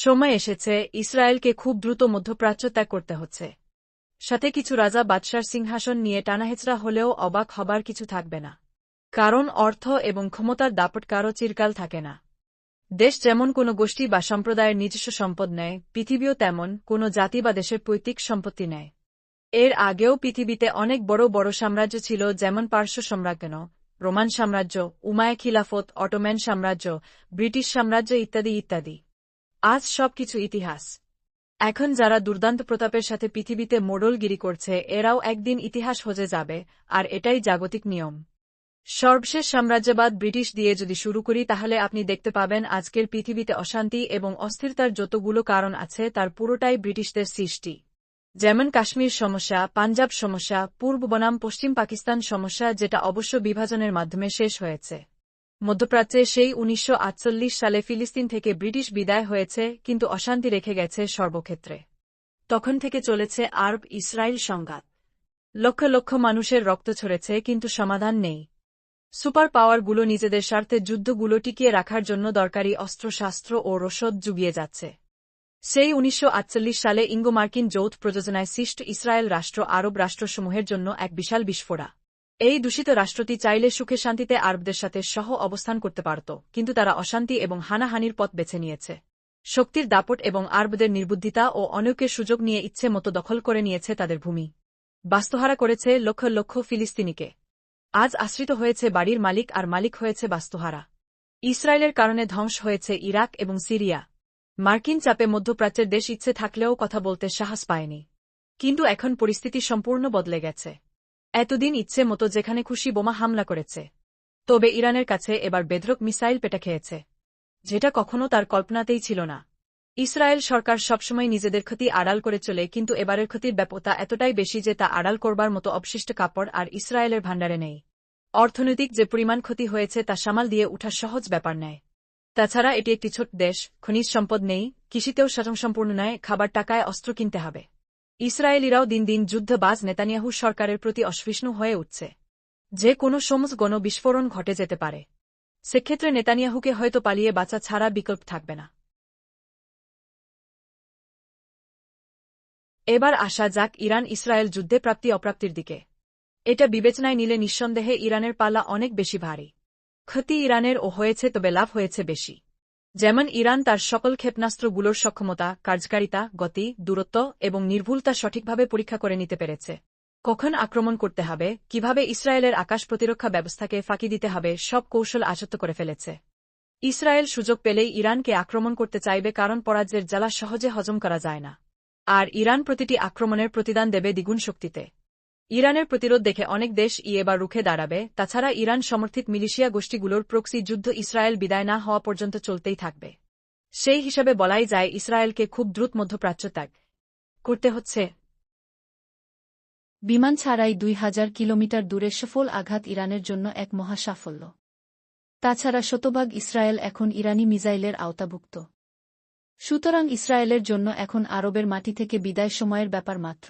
সময় এসেছে, ইসরায়েলকে খুব দ্রুত মধ্যপ্রাচ্য ত্যাগ করতে হচ্ছে। সাথে কিছু রাজা বাদশার সিংহাসন নিয়ে টানাহেচড়া হলেও অবাক হবার কিছু থাকবে না। কারণ অর্থ এবং ক্ষমতার দাপট কারও চিরকাল থাকে না। দেশ যেমন কোনো গোষ্ঠী বা সম্প্রদায়ের নিজস্ব সম্পদ নেয়, পৃথিবীও তেমন কোনো জাতি বা দেশের পৈতৃক সম্পত্তি নেয়। এর আগেও পৃথিবীতে অনেক বড় বড় সাম্রাজ্য ছিল, যেমন পার্শ্ব সাম্রাজ্ঞ রোমান সাম্রাজ্য উমায় খিলাফত, অটোম্যান সাম্রাজ্য, ব্রিটিশ সাম্রাজ্য ইত্যাদি ইত্যাদি। আজ সবকিছু ইতিহাস। এখন যারা দুর্দান্ত প্রতাপের সাথে পৃথিবীতে মোড়লগিরি করছে, এরাও একদিন ইতিহাস হয়ে যাবে, আর এটাই জাগতিক নিয়ম। সর্বশেষ সাম্রাজ্যবাদ ব্রিটিশ দিয়ে যদি শুরু করি, তাহলে আপনি দেখতে পাবেন আজকের পৃথিবীতে অশান্তি এবং অস্থিরতার যতগুলো কারণ আছে, তার পুরোটাই ব্রিটিশদের সৃষ্টি। যেমন কাশ্মীর সমস্যা, পাঞ্জাব সমস্যা, পূর্ব বনাম, পশ্চিম পাকিস্তান সমস্যা, যেটা অবশ্য বিভাজনের মাধ্যমে শেষ হয়েছে। মধ্যপ্রাচ্যে সেই উনিশশো আটচল্লিশ সালে ফিলিস্তিন থেকে ব্রিটিশ বিদায় হয়েছে, কিন্তু অশান্তি রেখে গেছে সর্বক্ষেত্রে। তখন থেকে চলেছে আরব ইসরায়েল সংঘাত। লক্ষ লক্ষ মানুষের রক্ত ছড়েছে কিন্তু সমাধান নেই। সুপার পাওয়ারগুলো নিজেদের স্বার্থে যুদ্ধগুলো টিকিয়ে রাখার জন্য দরকারি অস্ত্রশাস্ত্র ও রসদ জুগিয়ে যাচ্ছে। সেই উনিশশো আটচল্লিশ সালে ইঙ্গো মার্কিন যৌথ প্রযোজনায় সৃষ্ট ইসরায়েল রাষ্ট্র আরব রাষ্ট্রসমূহের জন্য এক বিশাল বিস্ফোরা এই দূষিত রাষ্ট্রটি চাইলে সুখে শান্তিতে আরবদের সাথে সহ অবস্থান করতে পারত, কিন্তু তারা অশান্তি এবং হানাহানির পথ বেছে নিয়েছে। শক্তির দাপট এবং আরবদের নির্বুদ্ধিতা ও অনেকের সুযোগ নিয়ে ইচ্ছে মতো দখল করে নিয়েছে তাদের ভূমি। বাস্তুহারা করেছে লক্ষ লক্ষ ফিলিস্তিনিকে। আজ আশ্রিত হয়েছে বাড়ির মালিক আর মালিক হয়েছে বাস্তুহারা। ইসরায়েলের কারণে ধ্বংস হয়েছে ইরাক এবং সিরিয়া। মার্কিন চাপে মধ্যপ্রাচ্যের দেশ ইচ্ছে থাকলেও কথা বলতে সাহস পায়নি। কিন্তু এখন পরিস্থিতি সম্পূর্ণ বদলে গেছে। এতদিন ইচ্ছে মতো যেখানে খুশি বোমা হামলা করেছে। তবে ইরানের কাছে এবার বেদ্রক মিসাইল পেটা খেয়েছে। যেটা কখনো তার কল্পনাতেই ছিল না। ইসরায়েল সরকার সবসময় নিজেদের ক্ষতি আড়াল করে চলে, কিন্তু এবারের ক্ষতির ব্যাপকতা এতটাই বেশি যে তা আড়াল করবার মতো অবশিষ্ট কাপড় আর ইসরায়েলের ভাণ্ডারে নেই। অর্থনৈতিক যে পরিমাণ ক্ষতি হয়েছে তা সামাল দিয়ে উঠা সহজ ব্যাপার নেয়। তাছাড়া এটি একটি ছোট দেশ, খনিজ সম্পদ নেই, কৃষিতেও স্বয়ংসম্পূর্ণ নয়, খাবার টাকায় অস্ত্র কিনতে হবে। ইসরায়েলিরাও দিন দিন যুদ্ধবাজ নেতানিয়াহু সরকারের প্রতি অসহিষ্ণু হয়ে উঠছে। যে কোনো সমজ গণ বিস্ফোরণ ঘটে যেতে পারে। সেক্ষেত্রে নেতানিয়াহুকে হয়তো পালিয়ে বাঁচা ছাড়া বিকল্প থাকবে না। এবার আসা যাক ইরান ইসরায়েল যুদ্ধে প্রাপ্তি অপ্রাপ্তির দিকে। এটা বিবেচনায় নিলে নিঃসন্দেহে ইরানের পাল্লা অনেক বেশি ভারী। ক্ষতি ইরানের ও হয়েছে তবে লাভ হয়েছে বেশি। যেমন ইরান তার সকল ক্ষেপণাস্ত্রগুলোর সক্ষমতা, কার্যকারিতা, গতি, দূরত্ব এবং নির্ভুলতা সঠিকভাবে পরীক্ষা করে নিতে পেরেছে। কখন আক্রমণ করতে হবে, কীভাবে ইসরায়েলের আকাশ প্রতিরক্ষা ব্যবস্থাকে ফাঁকি দিতে হবে, সব কৌশল আচত্ত করে ফেলেছে। ইসরায়েল সুযোগ পেলেই ইরানকে আক্রমণ করতে চাইবে কারণ পরাজয়ের জ্বালা সহজে হজম করা যায় না। আর ইরান প্রতিটি আক্রমণের প্রতিদান দেবে দ্বিগুণ শক্তিতে। ইরানের প্রতিরোধ দেখে অনেক দেশ ই এবার রুখে দাঁড়াবে। তাছাড়া ইরান সমর্থিত মিলিশিয়া গোষ্ঠীগুলোর প্রক্সি যুদ্ধ ইসরায়েল বিদায় না হওয়া পর্যন্ত চলতেই থাকবে। সেই হিসাবে বলাই যায়, ইসরায়েলকে খুব দ্রুত মধ্যপ্রাচ্য ত্যাগ করতে হচ্ছে। বিমান ছাড়াই দুই হাজার কিলোমিটার দূরে সফল আঘাত ইরানের জন্য এক মহা সাফল্য তাছাড়া শতভাগ ইসরায়েল এখন ইরানি মিজাইলের আওতাভুক্ত। সুতরাং ইসরায়েলের জন্য এখন আরবের মাটি থেকে বিদায় সময়ের ব্যাপার মাত্র।